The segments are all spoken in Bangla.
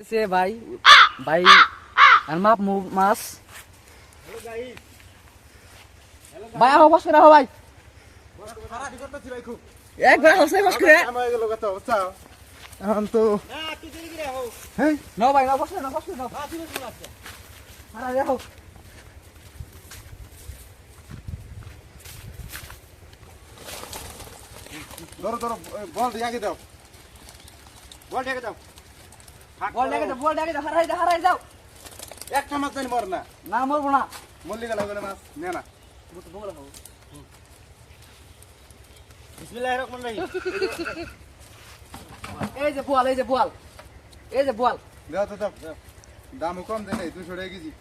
সে ভাই ভাই, আর মাপ মাছ। ভাই, আহ, বস করে আহ ভাই একবার হসে বস করে। এখন তো নাও, ভাই, নাও, বস নাও বস, নাও। আরে দেখো ধরো ধরো ওই বল দিয়ে আগে দাও। বল দিয়ে আগে দাও। বল দেখে দাও বল দেখে দাও হারাই দাও হারাই দাও একটা মাছ জানি মর না না মরবো না মল্লি গেল ওখানে মাছ নে না বিসমিল্লাহির রহমানির রহিম এই যে বোয়াল এই যে বোয়াল এই যে বোয়াল দাও তো দাও দাম কম দেন এই দুশো টাকা কেজি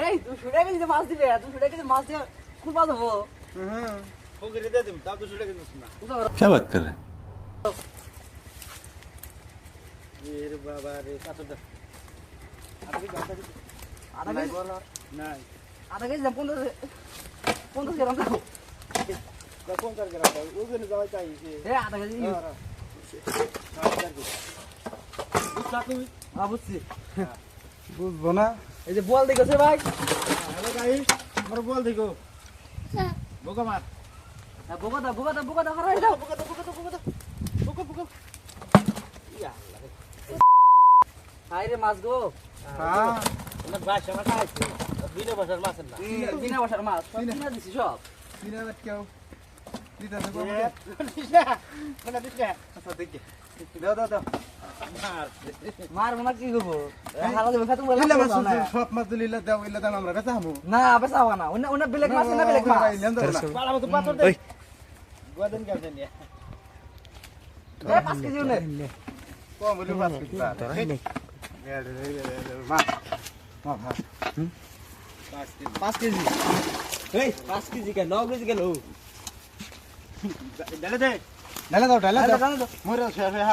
এই দুশো টাকা কেজি মাছ দিবে দুশো টাকা কেজি মাছ দিয়ে খুব মাছ হবো হুম ফকিরে দিয়ে দিম তাও দুশো টাকা দিস না क्या बात कर रहे हैं এর বাবা রে কত দা আধা কেজি? নাই আধা কেজি দাম পনেরো পনেরো গ্রাম দাও। তা কোন কার ওখানে যাওয়াই চাই এ আধা কেজি হ্যাঁ বুঝছি। বুঝব না। এই যে বোয়াল দেখেছে ভাই? হ্যালো গাইস আমার বল দেখো বোকা মার হ্যাঁ, বোকা দাও বোকা দাও বোকা দাও হারাই দাও। বোকা দাও বোকা দাও বোকা দাও বোকা বোকা ইয়া হাই রে মাছ গো হ্যাঁ না ভাষা আছে বিনা ভাষার মাছ না বিনা বসার মাছ সব কিনা দিছি সব তিন হাজার কেউ দিতে আছে কম দিস মানে দিস আচ্ছা দেখি দাও দাও দাও মার কি করব দেবে বলে মাছ সব মাছ দিলে দাও ইল্লা দাম আমরা বেচা হামু না বেসা না অন্য বেলেগ মাছ না বেলেগ মাছ বালা মতো পাথর দে গোদেন কেমন জানি এ পাঁচ কেজি উনে কম পাঁচ কেজি মাছ ভাত পাঁচ কেজি এই 5 কেজি কে 9 কেজি গেল ডালে দে ডালে দাও ডালে দাও ডালে দাও। মরে শেষ হয়ে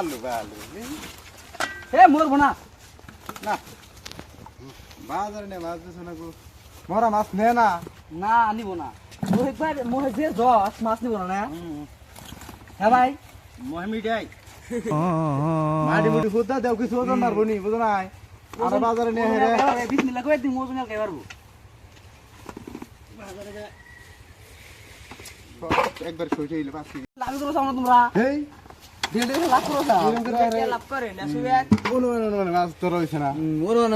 এ মরবো না না বাজারে নে মাছ দিছো না গো মরা মাছ নে না না নিব না। মোহিত ভাই মোহিত যে জস মাছ নিব না না হ্যাঁ ভাই। মহামিটাই মাটি মুটি খুদা দেও কিছু ওজন মারবো নি বুঝো নাই? আর বাজারে নে হেরে বিসমিল্লাহ কই কে পারব একবার পাঁচ কেজি লাভ করো সামনে তোমরা?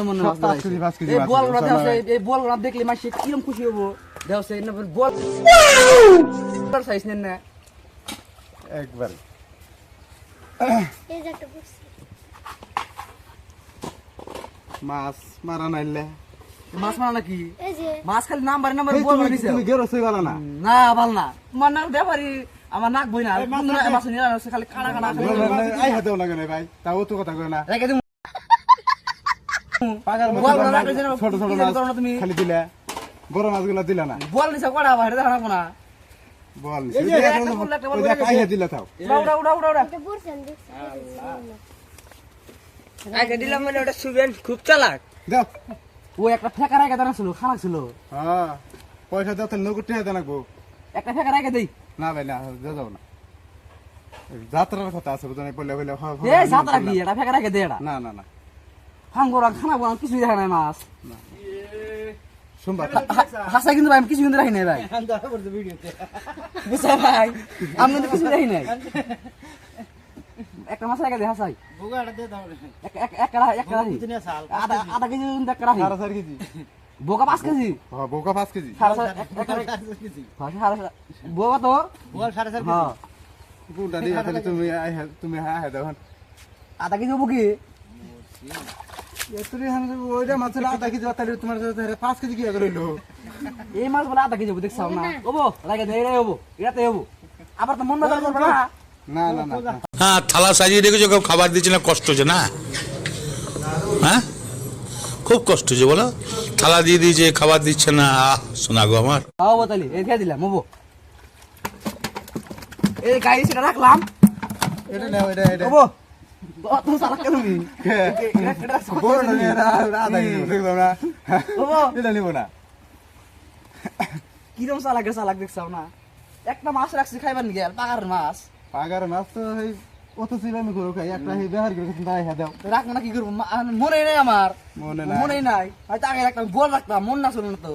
মনে এই মাছ বল দিবে, ওরা সব দেওয়া এই বল ওরা দেখলে মাসে কিরম খুশি হব। দেওয়া বল সাইজ নেন না একবার এই যে একটা বুঝছি মাছ মারা নাইলে। মাছ মারা নাকি? মাছ খালি নাম্বার নাম্বার এই বল তুমি দিছে। তুমি গেরো সই না? না ভালো না। তোমার নাক ব্যাপারি আমার নাক বই না মাছ নিয়ে খালি কানা কানা আই হাতেও লাগে না ভাই। তাও তো কথা কয় না। রেখে দিমু। পাগার যেন ছোট ছোট মাছ? খালি দিলে। বড় মাছগুলো দিলা না। বল নিছে কড়া বাইরে দেখা না। বল। এই যে একটা বল, একটা বল বলে আই গেছে। দিলে তাও উড়া উড়া উড়া উড়া আগে দিলাম মানে ওটা সুবেন খুব চালাক। দাও ও একটা ফেকা রেখে দাঁড়া ছিল খানা ছিল। হ্যাঁ পয়সা দাও তাহলে নগদ টিয়া দেনাকবো একটা ফেকা রেখে দেই। না ভাই না যা যাও না। যাত্রার কথা আছে বুঝো না পড়লে বলে এ যাত্রা কি? এটা ফেকা রেখে দে এটা। না না না। হাঙ্গরা খানা বলা কিছুই দেখা নাই মাছ। সোমবার হাসা কিন্তু ভাই আমি কিছু কিন্তু রাখি নাই ভাই। বুঝছ ভাই? আমি কিন্তু কিছু রাখি নাই। একটা মাছ রেখে দে হাসাই বোকাটা দে দাও এক এক এক রাখি এক রাখি। কিতনে সাল আধা আধা কেজি কিন্তু একটা রাখি। কেজি। বোকা পাঁচ কেজি। হ্যাঁ বোকা পাঁচ হ্যাঁ, বোকা তো। হ্যাঁ। তুমি আই হ্যাঁ তুমি হ্যাঁ হ্যাঁ আধা কেজি হব কি তুমি হ্যাঁ মন। হ্যাঁ থালা সাজিয়ে কেউ খাবার দিচ্ছে না কষ্ট হচ্ছে না হ্যাঁ খুব কষ্ট হচ্ছে বলো থালা দিয়ে দিয়েছে খাবার দিচ্ছে না আহ শোনা গো আমার দিলাম এই গাড়ি সেটা রাখলাম এটা এটা এটা তুমি সালাক তুমি বড় না এটা দেখলাম না এটা নিব না কিরম চালাক রে চালাক দেখছাও না একটা মাছ রাখছি খাইবার নিগে পাকার মাছ পাগার মাছ তো এই অত আমি করো খাই একটা হে ব্যবহার করে কিন্তু হ্যাঁ দাও রাখব না কি করব মনে নেই আমার মনে নাই। মনে নাই হয়তো আগে রাখতাম বল রাখতাম মন না শুনে না তো